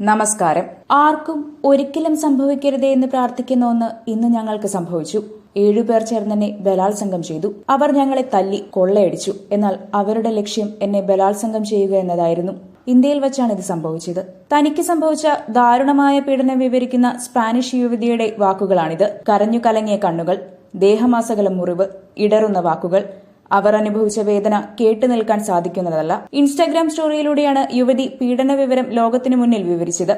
നമസ്കാരം. ആർക്കും ഒരിക്കലും സംഭവിക്കരുതേ എന്ന് പ്രാർത്ഥിക്കുന്ന ഒന്ന് ഇന്ന് ഞങ്ങൾക്ക് സംഭവിച്ചു. ഏഴുപേർ ചേർന്നെന്നെ ബലാത്സംഗം ചെയ്തു. അവർ ഞങ്ങളെ തല്ലി കൊള്ളയടിച്ചു. എന്നാൽ അവരുടെ ലക്ഷ്യം എന്നെ ബലാത്സംഗം ചെയ്യുക എന്നതായിരുന്നു. ഇന്ത്യയിൽ വെച്ചാണ് ഇത് സംഭവിച്ചത്. തനിക്ക് സംഭവിച്ച ദാരുണമായ പീഡനം വിവരിക്കുന്ന സ്പാനിഷ് യുവതിയുടെ വാക്കുകളാണിത്. കരഞ്ഞു കലങ്ങിയ കണ്ണുകൾ ദേഹമാസകലം മുറിവ് ഇടറുന്ന വാക്കുകൾ അവർ അനുഭവിച്ച വേദന കേട്ടു നിൽക്കാൻ സാധിക്കുന്നതല്ല. ഇൻസ്റ്റാഗ്രാം സ്റ്റോറിയിലൂടെയാണ് യുവതി പീഡന വിവരം ലോകത്തിനു മുന്നിൽ വിവരിച്ചത്.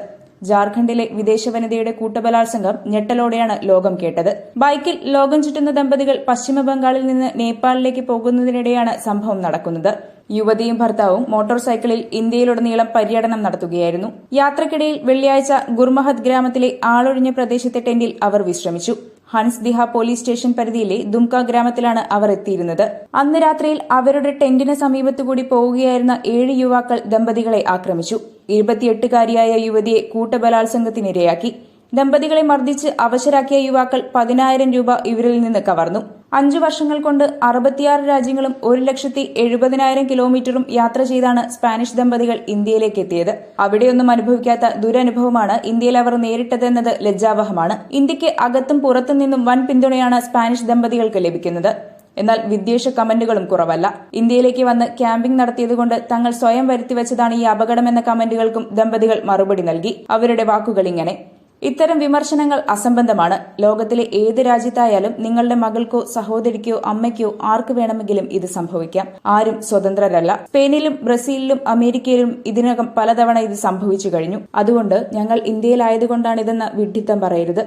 ജാർഖണ്ഡിലെ വിദേശ വനിതയുടെ കൂട്ടബലാത്സംഗം ഞെട്ടലോടെയാണ് ലോകം കേട്ടത്. ബൈക്കിൽ ലോകം ചുറ്റുന്ന ദമ്പതികൾ പശ്ചിമ ബംഗാളിൽ നിന്ന് നേപ്പാളിലേക്ക് പോകുന്നതിനിടെയാണ് സംഭവം നടക്കുന്നത്. യുവതിയും ഭർത്താവും മോട്ടോർ സൈക്കിളിൽ ഇന്ത്യയിലുടനീളം പര്യടനം നടത്തുകയായിരുന്നു. യാത്രക്കിടയിൽ വെള്ളിയാഴ്ച ഗുർമഹദ് ഗ്രാമത്തിലെ ആളൊഴിഞ്ഞ പ്രദേശത്തെ ടെന്റിൽ അവർ വിശ്രമിച്ചു. ഹൻസ് ദിഹ പോലീസ് സ്റ്റേഷൻ പരിധിയിലെ ദുംക ഗ്രാമത്തിലാണ് അവർ എത്തിയിരുന്നത്. അന്ന് രാത്രിയിൽ അവരുടെ ടെന്റിന് സമീപത്തുകൂടി പോവുകയായിരുന്ന ഏഴ് യുവാക്കൾ ദമ്പതികളെ ആക്രമിച്ചു. ഇരുപത്തിയെട്ടുകാരിയായ യുവതിയെ കൂട്ടബലാത്സംഗത്തിനിരയാക്കി. ദമ്പതികളെ മർദ്ദിച്ച് അവശരാക്കിയ യുവാക്കൾ പതിനായിരം രൂപ ഇവരിൽ നിന്ന് കവർന്നു. അഞ്ചു വർഷങ്ങൾ കൊണ്ട് അറുപത്തിയാറ് രാജ്യങ്ങളും ഒരു ലക്ഷത്തി എഴുപതിനായിരം കിലോമീറ്ററും യാത്ര ചെയ്താണ് സ്പാനിഷ് ദമ്പതികൾ ഇന്ത്യയിലേക്ക് എത്തിയത്. അവിടെയൊന്നും അനുഭവിക്കാത്ത ദുരനുഭവമാണ് ഇന്ത്യയിൽ അവർ നേരിട്ടതെന്നത് ലജ്ജാവഹമാണ്. ഇന്ത്യയ്ക്ക് അകത്തും പുറത്തു നിന്നും വൻ പിന്തുണയാണ് സ്പാനിഷ് ദമ്പതികൾക്ക് ലഭിക്കുന്നത്. എന്നാൽ വിദ്വേഷ കമന്റുകളും കുറവല്ല. ഇന്ത്യയിലേക്ക് വന്ന് ക്യാമ്പിംഗ് നടത്തിയതുകൊണ്ട് തങ്ങൾ സ്വയം വരുത്തിവെച്ചതാണ് ഈ അപകടമെന്ന കമന്റുകൾക്കും ദമ്പതികൾ മറുപടി നൽകി. അവരുടെ വാക്കുകൾ ഇങ്ങനെ. ഇത്തരം വിമർശനങ്ങൾ അസംബന്ധമാണ്. ലോകത്തിലെ ഏത് രാജ്യത്തായാലും നിങ്ങളുടെ മകൾക്കോ സഹോദരിക്കോ അമ്മയ്ക്കോ ആർക്ക് വേണമെങ്കിലും ഇത് സംഭവിക്കാം. ആരും സ്വതന്ത്രരല്ല. സ്പെയിനിലും ബ്രസീലിലും അമേരിക്കയിലും ഇതിനകം പലതവണ ഇത് സംഭവിച്ചു കഴിഞ്ഞു. അതുകൊണ്ട് ഞങ്ങൾ ഇന്ത്യയിലായതുകൊണ്ടാണിതെന്ന് വിഡ്ഢിത്തം പറയരുത്.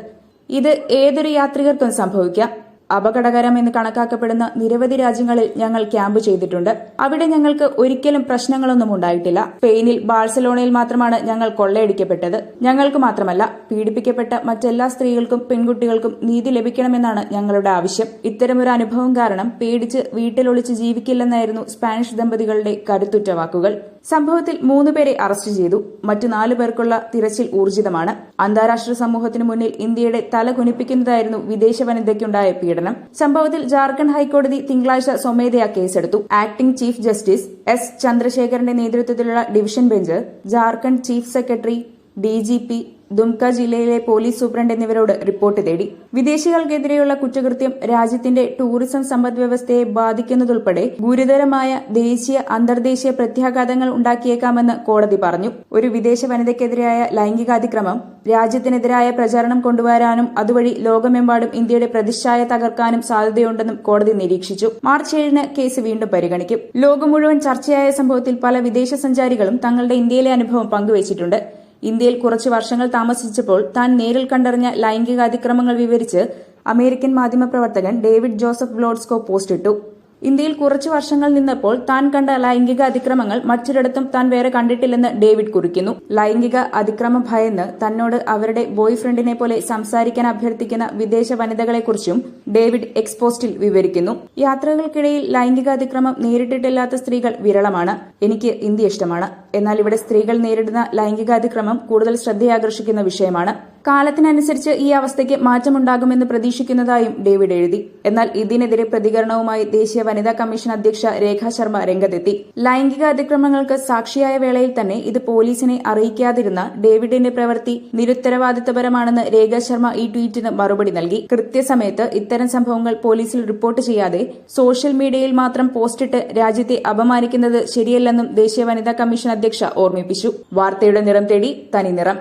ഇത് ഏതൊരു യാത്രികർക്കും സംഭവിക്കാം. അപകടകരമെന്ന് കണക്കാക്കപ്പെടുന്ന നിരവധി രാജ്യങ്ങളിൽ ഞങ്ങൾ ക്യാമ്പ് ചെയ്തിട്ടുണ്ട്. അവിടെ ഞങ്ങൾക്ക് ഒരിക്കലും പ്രശ്നങ്ങളൊന്നും ഉണ്ടായിട്ടില്ല. സ്പെയിനിൽ ബാഴ്സലോണയിൽ മാത്രമാണ് ഞങ്ങൾ കൊള്ളയടിക്കപ്പെട്ടത്. ഞങ്ങൾക്ക് മാത്രമല്ല പീഡിപ്പിക്കപ്പെട്ട മറ്റെല്ലാ സ്ത്രീകൾക്കും പെൺകുട്ടികൾക്കും നീതി ലഭിക്കണമെന്നാണ് ഞങ്ങളുടെ ആവശ്യം. ഇത്തരമൊരു അനുഭവം കാരണം പേടിച്ച് വീട്ടിലൊളിച്ച് ജീവിക്കില്ലെന്നായിരുന്നു സ്പാനിഷ് ദമ്പതികളുടെ കരുത്തുറ്റ വാക്കുകൾ സംഭവത്തിൽ മൂന്നുപേരെ അറസ്റ്റ് ചെയ്തു. മറ്റു നാലു പേർക്കുള്ള തിരച്ചിൽ ഊർജിതമാണ്. അന്താരാഷ്ട്ര സമൂഹത്തിന് മുന്നിൽ ഇന്ത്യയുടെ തല കുനിപ്പിക്കുന്നതായിരുന്നു വിദേശ വനിതയ്ക്കുണ്ടായ പീഡനം. സംഭവത്തിൽ ജാർഖണ്ഡ് ഹൈക്കോടതി തിങ്കളാഴ്ച സ്വമേധയാ കേസെടുത്തു. ആക്ടിംഗ് ചീഫ് ജസ്റ്റിസ് എസ് ചന്ദ്രശേഖരന്റെ നേതൃത്വത്തിലുള്ള division bench Jharkhand chief secretary DGP Dumka ജില്ലയിലെ പോലീസ് സൂപ്രണ്ട് എന്നിവരോട് റിപ്പോർട്ട് തേടി. വിദേശികൾക്കെതിരെയുള്ള കുറ്റകൃത്യം രാജ്യത്തിന്റെ ടൂറിസം സമ്പദ് വ്യവസ്ഥയെ ബാധിക്കുന്നതുൾപ്പെടെ ഗുരുതരമായ ദേശീയ അന്തർദേശീയ പ്രത്യാഘാതങ്ങൾ ഉണ്ടാക്കിയേക്കാമെന്ന് കോടതി പറഞ്ഞു. ഒരു വിദേശ വനിതയ്ക്കെതിരായ ലൈംഗികാതിക്രമം രാജ്യത്തിനെതിരായ പ്രചാരണം കൊണ്ടുവരാനും അതുവഴി ലോകമെമ്പാടും ഇന്ത്യയുടെ പ്രതിച്ഛായ തകർക്കാനും സാധ്യതയുണ്ടെന്നും കോടതി നിരീക്ഷിച്ചു. മാർച്ച് ഏഴിന് കേസ് വീണ്ടും പരിഗണിക്കും. ലോകം മുഴുവൻ ചർച്ചയായ സംഭവത്തിൽ പല വിദേശ സഞ്ചാരികളും തങ്ങളുടെ ഇന്ത്യയിലെ അനുഭവം പങ്കുവച്ചിട്ടുണ്ട്. ഇന്ത്യയിൽ കുറച്ച് വർഷങ്ങൾ താമസിച്ചപ്പോൾ താൻ നേരിൽ കണ്ടറിഞ്ഞ ലൈംഗികാതിക്രമങ്ങൾ വിവരിച്ച് അമേരിക്കൻ മാധ്യമപ്രവർത്തകൻ ഡേവിഡ് ജോസഫ് ബ്ലോഡ്സ്കോ പോസ്റ്റിട്ടു. ഇന്ത്യയിൽ കുറച്ചു വർഷങ്ങൾ നിന്നപ്പോൾ താൻ കണ്ട ലൈംഗിക അതിക്രമങ്ങൾ മറ്റൊരിടത്തും താൻ വേറെ കണ്ടിട്ടില്ലെന്ന് ഡേവിഡ് കുറിക്കുന്നു. ലൈംഗിക അതിക്രമം ഭയന്ന് തന്നോട് അവരുടെ ബോയ് ഫ്രണ്ടിനെ പോലെ സംസാരിക്കാൻ അഭ്യർത്ഥിക്കുന്ന വിദേശ വനിതകളെക്കുറിച്ചും ഡേവിഡ് എക്സ്പോസ്റ്റിൽ വിവരിക്കുന്നു. യാത്രകൾക്കിടയിൽ ലൈംഗിക അതിക്രമം നേരിട്ടിട്ടില്ലാത്ത സ്ത്രീകൾ വിരളമാണ്. എനിക്ക് ഇന്ത്യ ഇഷ്ടമാണ്. എന്നാൽ ഇവിടെ സ്ത്രീകൾ നേരിടുന്ന ലൈംഗിക അതിക്രമം കൂടുതൽ ശ്രദ്ധയാകർഷിക്കുന്ന വിഷയമാണ്. കാലത്തിനനുസരിച്ച് ഈ അവസ്ഥയ്ക്ക് മാറ്റമുണ്ടാകുമെന്ന് പ്രതീക്ഷിക്കുന്നതായും ഡേവിഡ് എഴുതി. എന്നാൽ ഇതിനെതിരെ പ്രതികരണവുമായി ദേശീയ വനിതാ കമ്മീഷൻ അധ്യക്ഷ രേഖാ ശർമ്മ രംഗത്തെത്തി. ലൈംഗിക അതിക്രമങ്ങൾക്ക് സാക്ഷിയായ വേളയിൽ തന്നെ ഇത് പോലീസിനെ അറിയിക്കാതിരുന്ന ഡേവിഡിന്റെ പ്രവൃത്തി നിരുത്തരവാദിത്തപരമാണെന്ന് രേഖാ ശർമ്മ ഈ ട്വീറ്റിന് മറുപടി നൽകി. കൃത്യസമയത്ത് ഇത്തരം സംഭവങ്ങൾ പോലീസിൽ റിപ്പോർട്ട് ചെയ്യാതെ സോഷ്യൽ മീഡിയയിൽ മാത്രം പോസ്റ്റിട്ട് രാജ്യത്തെ അപമാനിക്കുന്നത് ശരിയല്ലെന്നും ദേശീയ വനിതാ കമ്മീഷൻ അധ്യക്ഷ ഓർമ്മിപ്പിച്ചു. വാർത്തയുടെ നിറം തേടി തനി നിറം